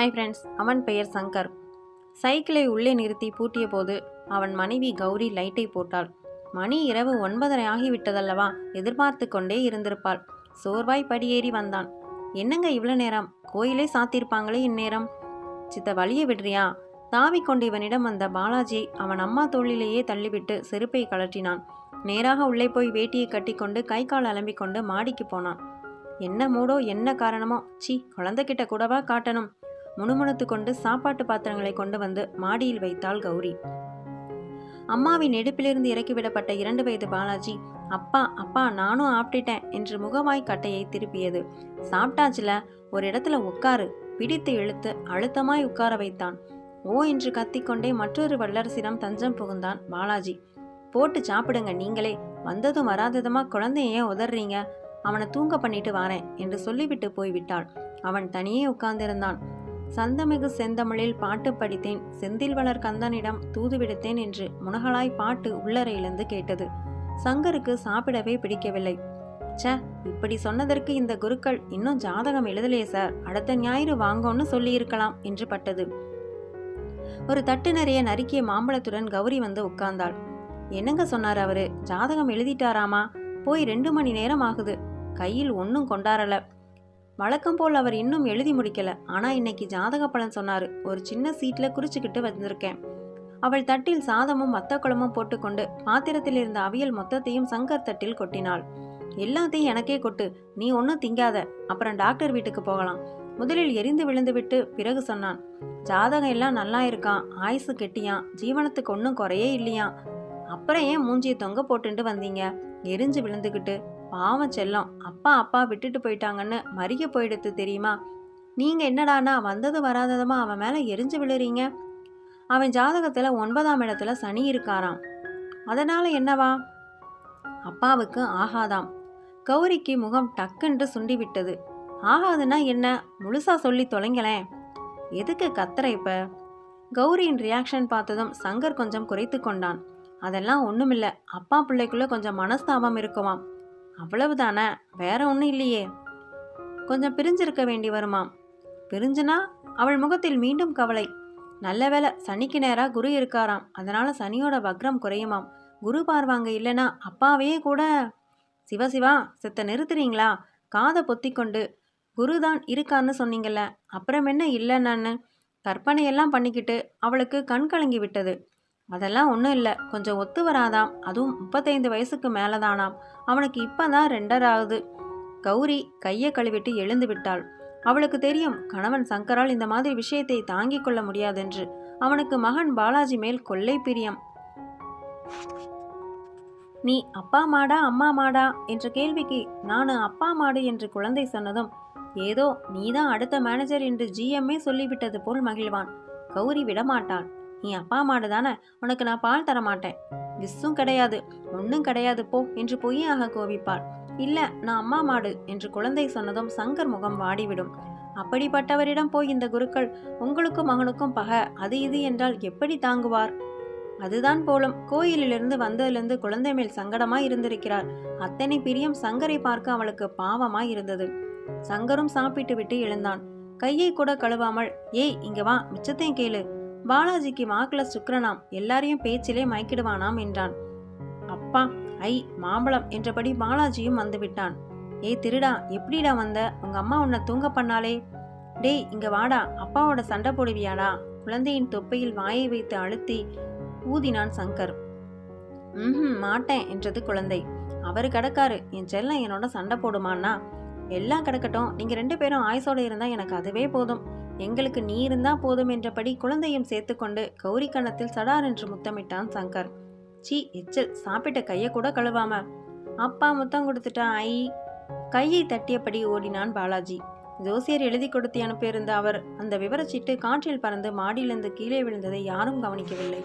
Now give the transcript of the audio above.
Hi friends அவன் பெயர் சங்கர். சைக்கிளை உள்ளே நிறுத்தி பூட்டிய போது அவன் மனைவி கௌரி லைட்டை போட்டாள். மணி இரவு ஒன்பதரை ஆகிவிட்டதல்லவா எதிர்பார்த்து கொண்டே இருந்திருப்பாள். சோர்வாய் படியேறி வந்தான். என்னங்க இவ்வளோ நேரம்? கோயிலே சாத்தியிருப்பாங்களே இந்நேரம்? சித்த வழிய விடுறியா? தாவிக்கொண்டு இவனிடம் வந்த பாலாஜி அவன் அம்மா தோளிலேயே தள்ளிவிட்டு செருப்பை கழற்றினான். நேராக உள்ளே போய் வேட்டியை கட்டிக்கொண்டு கை கால் அலம்பிக் கொண்டு மாடிக்கு போனான். என்ன மூடோ என்ன காரணமோ? சி குழந்தைகிட்ட கூடவா காட்டணும்? முணுமுணுத்து கொண்டு சாப்பாட்டு பாத்திரங்களை கொண்டு வந்து மாடியில் வைத்தாள் கௌரி. அம்மாவின் இடுப்பிலிருந்து இறக்கிவிடப்பட்ட இரண்டு வயது பாலாஜி அப்பா அப்பா நானும் ஆப்பிட்டேன் என்று முகவாய் கட்டையை திருப்பியது. சாப்பிட்டாச்சுல ஒரு இடத்துல உட்காரு பிடித்து இழுத்து அழுத்தமாய் உட்கார வைத்தான். ஓ என்று கத்திக்கொண்டே மற்றொரு வல்லரசிடம் தஞ்சம் புகுந்தான் பாலாஜி. போட்டு சாப்பிடுங்க நீங்களே வந்ததும் வராததுமா குழந்தைய ஏன் உதறீங்க அவனை தூங்க பண்ணிட்டு வாரேன் என்று சொல்லிவிட்டு போய்விட்டாள். அவன் தனியே உட்கார்ந்திருந்தான். சந்தமிகு செந்தமிழில் பாட்டு படித்தேன். செந்தில் வளர் கந்தனிடம் தூது விடுத்தேன் என்று முனகலாய் பாட்டு உள்ளறையிலிருந்து கேட்டது. சங்கருக்கு சாப்பிடவே பிடிக்கவில்லை. ச இப்படி சொன்னதற்கு இந்த குருக்கள் இன்னும் ஜாதகம் எழுதலையே சார். அடுத்த ஞாயிறு வாங்கோன்னு சொல்லியிருக்கலாம் என்று பட்டது. ஒரு தட்டு நிறைய நறுக்கிய மாம்பழத்துடன் கௌரி வந்து உட்கார்ந்தாள். என்னங்க சொன்னார் அவரு? ஜாதகம் எழுதிட்டாராமா? போய் ரெண்டு மணி நேரம் ஆகுது. கையில் ஒன்றும் கொண்டாரல. வழக்கம் போல் அவர் இன்னும் எழுதி முடிக்கல. ஆனா இன்னைக்கு ஜாதக பலன் சொன்னாரு ஒரு சின்ன சீட்ல குறிச்சுக்கிட்டு வந்திருக்கேன். அவள் தட்டில் சாதமும் மத்த போட்டுக்கொண்டு பாத்திரத்தில் இருந்த அவியல் மொத்தத்தையும் சங்கர் தட்டில் கொட்டினாள். எல்லாத்தையும் எனக்கே கொட்டு நீ ஒன்றும் திங்காத அப்புறம் டாக்டர் வீட்டுக்கு போகலாம். முதலில் எரிந்து விழுந்து விட்டு பிறகு சொன்னான் ஜாதகம் எல்லாம் நல்லா இருக்கான் ஆயுசு கெட்டியான் ஜீவனத்துக்கு ஒன்றும் குறையே இல்லையாம் அப்புறம் ஏன் மூஞ்சியை தொங்க போட்டுட்டு வந்தீங்க? எரிஞ்சு விழுந்துக்கிட்டு பாவம் செல்லம். அப்பா அப்பா விட்டுட்டு போயிட்டாங்கன்னு மறிய போயிடுத்து தெரியுமா? நீங்கள் என்னடானா வந்தது வராததுமா அவன் மேலே எரிஞ்சு விழுறீங்க? அவன் ஜாதகத்தில் ஒன்பதாம் இடத்துல சனி இருக்காராம். அதனால் என்னவா? அப்பாவுக்கு ஆகாதாம். கௌரிக்கு முகம் டக்குன்று சுண்டி விட்டது ஆகாதுன்னா என்ன? முழுசா சொல்லி தொலைங்களேன். எதுக்கு கத்துற இப்ப? கௌரியின் ரியாக்ஷன் பார்த்ததும் சங்கர் கொஞ்சம் குறைத்து கொண்டான். அதெல்லாம் ஒன்றுமில்லை அப்பா பிள்ளைக்குள்ளே கொஞ்சம் மனஸ்தாபம் இருக்குமாம். அவ்வளவுதானே? வேற ஒன்றும் இல்லையே. கொஞ்சம் பிரிஞ்சிருக்க வேண்டி வருமாம். பிரிஞ்சுனா அவள் முகத்தில் மீண்டும் கவலை. நல்ல வேளை சனிக்கு நேராக குரு இருக்காராம். அதனால சனியோட வக்ரம் குறையுமாம். குரு பார்வாங்க இல்லைனா அப்பாவே கூட சிவா சிவா செத்த நிறுத்துறீங்களா? காதை பொத்திக்கொண்டு குரு தான் இருக்கான்னு சொன்னீங்கல்ல அப்புறம் என்ன இல்லைன்னு கற்பனையெல்லாம் பண்ணிக்கிட்டு அவளுக்கு கண் கலங்கி விட்டது. அதெல்லாம் ஒன்றும் இல்லை. கொஞ்சம் ஒத்து வராதாம். அதுவும் முப்பத்தைந்து வயசுக்கு மேலதானாம். அவனுக்கு இப்பதான் ரெண்டர் ஆகுது. கௌரி கையை கழுவிட்டு எழுந்து விட்டாள். அவளுக்கு தெரியும் கணவன் சங்கரால் இந்த மாதிரி விஷயத்தை தாங்கிக் கொள்ள முடியாதென்று. அவனுக்கு மகன் பாலாஜி மேல் கொள்ளை பிரியம். நீ அப்பா மாடா அம்மா மாடா என்ற கேள்விக்கு நான் அப்பா மாடு என்று குழந்தை சொன்னதும் ஏதோ நீதான் அடுத்த மேனேஜர் என்று ஜிஎம்ஏ சொல்லிவிட்டது போல் மகிழ்வான். கௌரி விடமாட்டான் நீ அப்பா மாடு தானே? உனக்கு நான் பால் தர மாட்டேன் விஸ்ஸும் கிடையாது. ஒன்றும் கிடையாது போ என்று பொய்யாக கோபிப்பாள். இல்ல நான் அம்மா மாடு என்று குழந்தை சொன்னதும் சங்கர் முகம் வாடிவிடும். அப்படிப்பட்டவரிடம் போய் இந்த குருக்கள் உங்களுக்கும் மகனுக்கும் பக அது இது என்றால் எப்படி தாங்குவார்? அதுதான் போலும். கோயிலிலிருந்து வந்ததிலிருந்து குழந்தை மேல் சங்கடமாய் இருந்திருக்கிறார். அத்தனை பிரியம் சங்கரை பார்க்க அவளுக்கு பாவமாய் இருந்தது. சங்கரும் சாப்பிட்டு விட்டு எழுந்தான். கையை கூட கழுவாமல் ஏய் இங்க வா மிச்சத்தையும் கேளு. பாலாஜிக்கு வாக்குல சுக்கரனாம். எல்லாரையும் பேச்சிலே மயக்கிடுவானாம் என்றான். அப்பா ஐ மாம்பழம் என்றபடி பாலாஜியும் வந்து விட்டான் ஏய் திருடா எப்படிடா வந்த? உங்க அம்மா உன்னை தூங்க பண்ணாலே டேய் இங்க வாடா அப்பாவோட சண்டை போடுவியாடா. குழந்தையின் தொப்பையில் வாயை வைத்து அழுத்தி ஊதினான் சங்கர். ம் மாட்டேன் என்றது குழந்தை. அவரு கிடக்காரு என் செல்லம் என்னோட சண்டை போடுமான்னா எல்லாம் கிடக்கட்டும் நீங்க ரெண்டு பேரும் ஆயுசோட இருந்தா எனக்கு அதுவே போதும். எங்களுக்கு நீ இருந்தா போதும் என்றபடி குழந்தையும் சேர்த்துக்கொண்டு கௌரி கணத்தில் சடார் என்று முத்தமிட்டான் சங்கர். சீ எச்சல் சாப்பிட்ட கையை கூட கழுவாம. அப்பா முத்தம் கொடுத்துட்டா ஐ. கையை தட்டியபடி ஓடினான் பாலாஜி. ஜோசியர் எழுதி கொடுத்து அனுப்பியிருந்த அவர் அந்த விவரச்சீட்டு காற்றில் பறந்து மாடியிலிருந்து கீழே விழுந்ததை யாரும் கவனிக்கவில்லை.